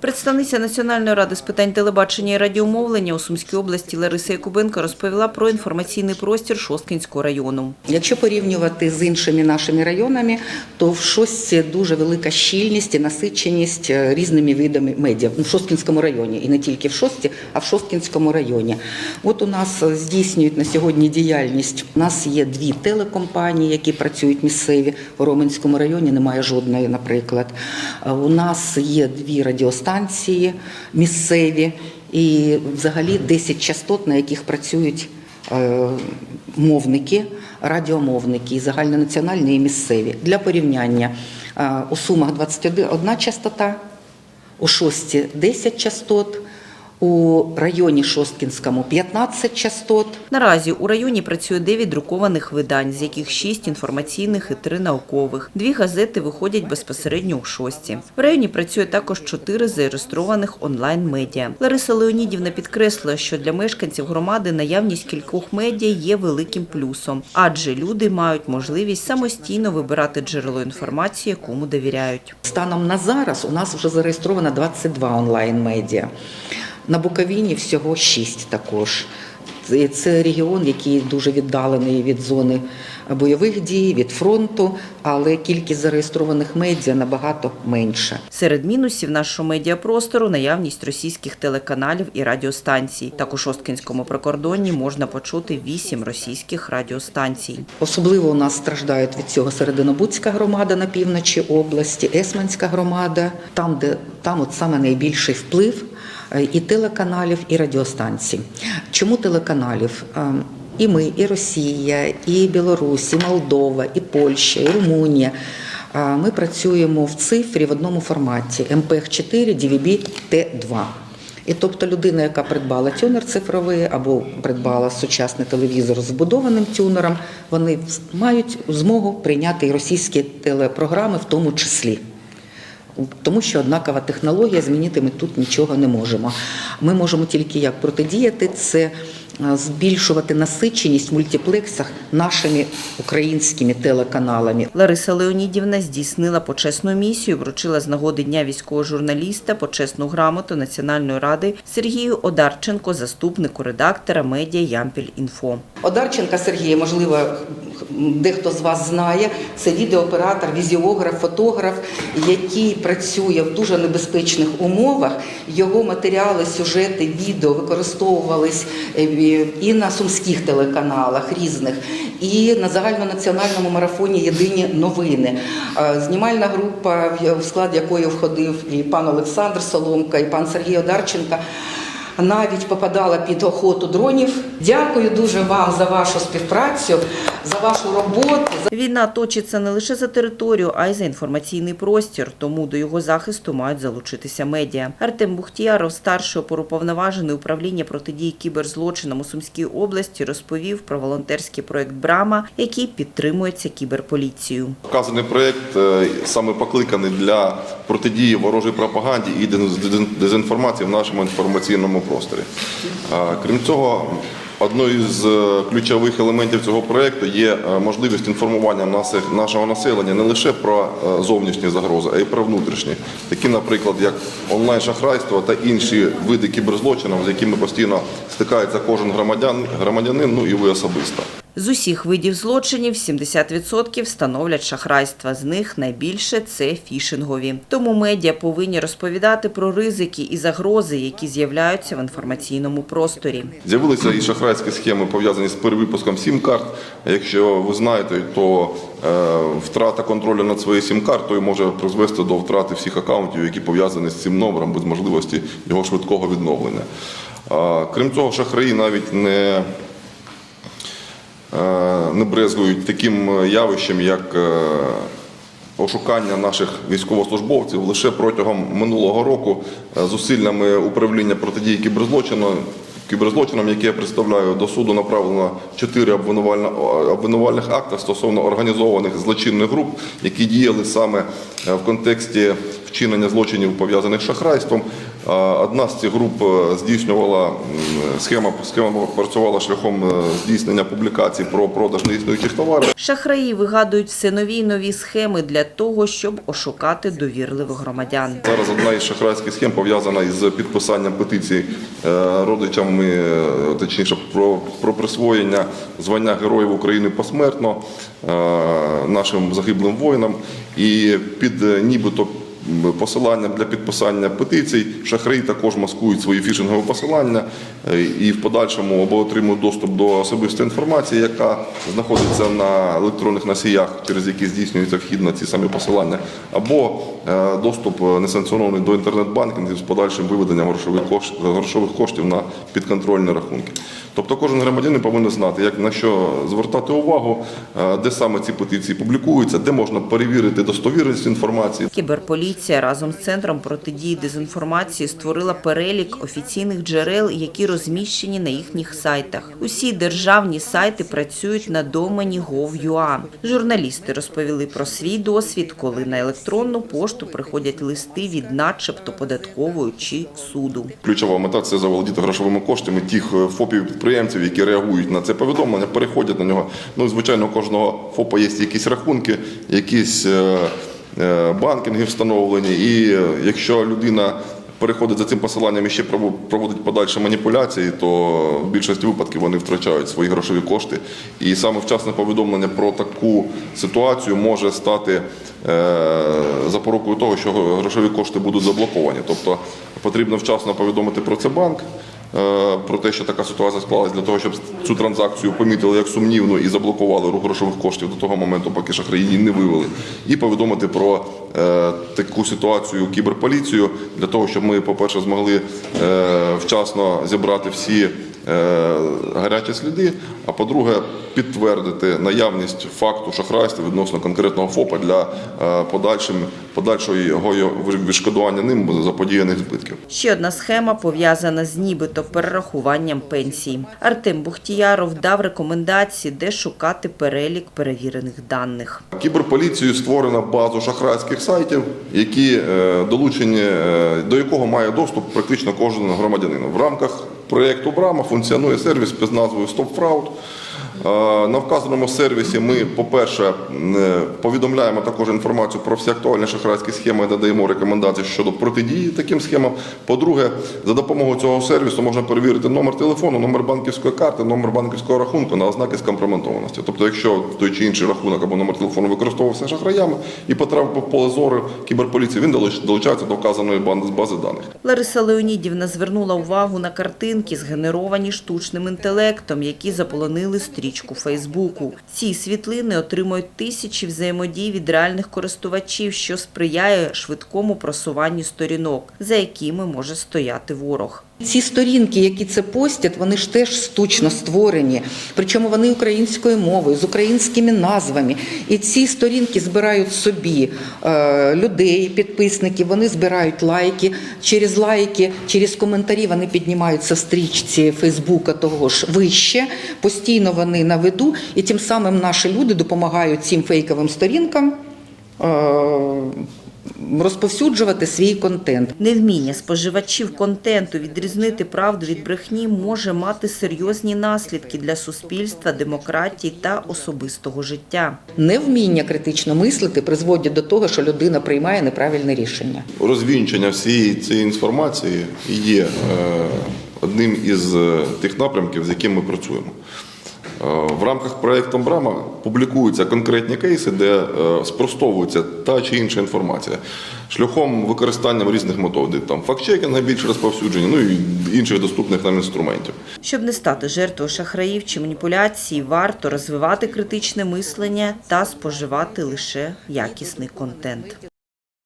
Представниця Національної ради з питань телебачення і радіомовлення у Сумській області Лариса Якубенко розповіла про інформаційний простір Шосткинського району. Якщо порівнювати з іншими нашими районами, то в Шостці дуже велика щільність і насиченість е, різними видами медіа в Шосткінському районі, і не тільки в Шостці, а в Шосткінському районі. От у нас е, здійснюють на сьогодні діяльність. У нас є дві телекомпанії, які працюють місцеві. В Роменському районі немає жодної, наприклад. Е, У нас є дві радіостанції місцеві і взагалі 10 частот, на яких працюють е, мовники, радіомовники, і загальнонаціональні і місцеві. Для порівняння е, у Сумах 21 частота, у Шості 10 частот, у районі Шосткінському 15 частот. Наразі у районі працює 9 друкованих видань, з яких 6 інформаційних і 3 наукових. Дві газети виходять безпосередньо у шості. В районі працює також 4 зареєстрованих онлайн-медіа. Лариса Леонідівна підкреслила, що для мешканців громади наявність кількох медіа є великим плюсом, адже люди мають можливість самостійно вибирати джерело інформації, якому довіряють. Станом на зараз у нас вже зареєстровано 22 онлайн-медіа. На Буковині всього шість також. Це- регіон, який дуже віддалений від зони бойових дій, від фронту, але кількість зареєстрованих медіа набагато менша. Серед мінусів нашого медіапростору наявність російських телеканалів і радіостанцій. Так у Шосткинському прикордонні можна почути 8 російських радіостанцій. Особливо у нас страждають від цього Серединобудська громада на півночі області, Есманська громада, там, де там от саме найбільший вплив е, і телеканалів, і радіостанцій. Чому телеканалів? І ми, і Росія, і Білорусь, і Молдова, і Польща, і Румунія. Ми працюємо в цифрі в одному форматі МПХ-4 DVB Т2. І тобто людина, яка придбала тюнер цифровий або придбала сучасний телевізор з вбудованим тюнером, вони мають змогу прийняти і російські телепрограми в тому числі. Тому що однакова технологія змінити ми тут нічого не можемо. Ми можемо тільки як протидіяти це збільшувати насиченість в мультиплексах нашими українськими телеканалами. Лариса Леонідівна здійснила почесну місію, вручила з нагоди Дня військового журналіста почесну грамоту Національної ради Сергію Одарченко, заступнику редактора медіа Ямпіль Інфо. Одарченка Сергія, можливо, дехто з вас знає, це відеооператор, візіограф, фотограф, який працює в дуже небезпечних умовах. Його матеріали, сюжети, відео використовувались е, і на сумських телеканалах різних, і на загальнонаціональному марафоні Єдині новини. Е, Знімальна група, в склад якої входив і пан Олександр Соломка, і пан Сергій Одарченка навіть попадала під охоту дронів. Дякую дуже вам за вашу співпрацю, за вашу роботу. Війна точиться не лише за територію, а й за інформаційний простір, тому до його захисту мають залучитися медіа. Артем Бухтіяров, старший опоруповноважений управління протидії кіберзлочинам у Сумській області, розповів про волонтерський проект Брама, який підтримується кіберполіцією. Вказаний проєкт е, саме покликаний для протидії ворожій пропаганді і дезінформації в нашому інформаційному просторі. Крім цього, одною з е, ключових елементів цього проєкту є е, можливість інформування нашого населення не лише про е, зовнішні загрози, а й про внутрішні, такі, наприклад, як онлайн-шахрайство та інші види кіберзлочинів, з якими постійно стикається кожен громадян, громадянин, ну і ви особисто. З усіх видів злочинів 70% становлять шахрайства. З них найбільше це фішингові. Тому медіа повинні розповідати про ризики і загрози, які з'являються в інформаційному просторі. З'явилися і шахрайські схеми пов'язані з перевипуском сім-карт. Якщо ви знаєте, то е, втрата контролю над своєю сім-картою може призвести до втрати всіх акаунтів, які пов'язані з цим номером без можливості його швидкого відновлення. Е, крім цього, шахраї навіть не не брезгують таким явищем, як е, ошукання наших військовослужбовців лише протягом минулого року е, зусиллями управління протидії кіберзлочину. Кіберзлочинам, які я представляю, до суду направлено чотири обвинувальних акти стосовно організованих злочинних груп, які діяли саме е, в контексті вчинення злочинів пов'язаних з шахрайством. Одна з цих груп е, здійснювала схема, схема працювала шляхом е, здійснення публікацій про продаж неіснуючих товарів. Шахраї вигадують все нові й нові схеми для того, щоб ошукати довірливих громадян. Зараз одна із шахрайських схем пов'язана із підписанням петицій е, родичами, точніше про, про присвоєння звання Героїв України посмертно нашим загиблим воїнам. І під нібито посиланням для підписання петицій шахраї також маскують свої фішингові посилання е, і в подальшому або отримують доступ до особистої інформації, яка знаходиться на електронних носіях, через які здійснюється вхід на ці самі посилання, або е, доступ е, несанкціонований до інтернет-банкінгів з подальшим виведенням грошових коштів, на підконтрольні рахунки. Тобто кожен громадянин повинен знати, як на що звертати увагу, де саме ці петиції публікуються, де можна перевірити достовірність інформації. Кіберполіція разом з центром протидії дезінформації створила перелік офіційних джерел, які розміщені на їхніх сайтах. Усі державні сайти працюють на домені gov.ua. Журналісти розповіли про свій досвід, коли на електронну пошту приходять листи від начебто податкової чи суду. Ключова мета це заволодіти грошовими коштами тих е, ФОПів підприємців, які реагують на це повідомлення, переходять на нього. Ну, звичайно, у кожного ФОПа є якісь рахунки, якісь е, банкінги встановлені. І е, якщо людина переходить за цим посиланням і ще проводить подальші маніпуляції, то в більшості випадків вони втрачають свої грошові кошти. І саме вчасне повідомлення про таку ситуацію може стати е, запорукою того, що грошові кошти будуть заблоковані. Тобто потрібно вчасно повідомити про це банк. Е, Про те, що така ситуація склалась для того, щоб цю транзакцію помітили як сумнівну і заблокували рух грошових коштів до того моменту, поки шахраї її не вивели, і повідомити про е, таку ситуацію кіберполіцію для того, щоб ми, по-перше, змогли е, вчасно зібрати всі гарячі сліди, а по-друге, підтвердити наявність факту шахрайства відносно конкретного ФОПа для е, подальшим, подальшого відшкодування ним заподіяних збитків. Ще одна схема пов'язана з нібито перерахуванням пенсій. Артем Бухтіяров дав рекомендації, де шукати перелік перевірених даних. Кіберполіцією створена базу шахрайських сайтів, які е, долучені, е, до якого має доступ практично кожен громадянин. В рамках проєкту Брама функціонує сервіс під назвою StopFraud. Е, На вказаному сервісі ми, по-перше, е, повідомляємо також інформацію про всі актуальні шахрайські схеми, надаємо рекомендації щодо протидії таким схемам. По-друге, за допомогою цього сервісу можна перевірити номер телефону, номер банківської карти, номер банківського рахунку на ознаки скомпрометованості. Тобто, якщо той чи інший рахунок або номер телефону використовувався шахраями і потрапив в поле зору кіберполіції, він долуч- долучається до вказаної бази даних. Лариса Леонідівна звернула увагу на картинки, згенеровані штучним інтелектом, які заполонили стрічку Фейсбуку. Ці світлини отримують тисячі взаємодій від реальних користувачів, що сприяє швидкому просуванню сторінок, за якими може стояти ворог. Ці сторінки, які це постять, вони ж теж штучно створені. Причому вони українською мовою, з українськими назвами. І ці сторінки збирають собі е, людей, підписників, вони збирають лайки. Через лайки, через коментарі вони піднімаються в стрічці Фейсбука того ж вище. Постійно вони на виду, і тим самим наші люди допомагають цим фейковим сторінкам. Розповсюджувати свій контент. Невміння споживачів контенту відрізнити правду від брехні може мати серйозні наслідки для суспільства, демократії та особистого життя. Невміння критично мислити призводить до того, що людина приймає неправильне рішення. Розвінчення всієї цієї інформації є е, одним із е, тих напрямків, з яким ми працюємо. Е, В рамках проєкту Брама публікуються конкретні кейси, де е, спростовується та чи інша інформація шляхом використання різних методів, там фактчекінга більш розповсюдження, ну і інших доступних нам інструментів. Щоб не стати жертвою шахраїв чи маніпуляцій, варто розвивати критичне мислення та споживати лише якісний контент.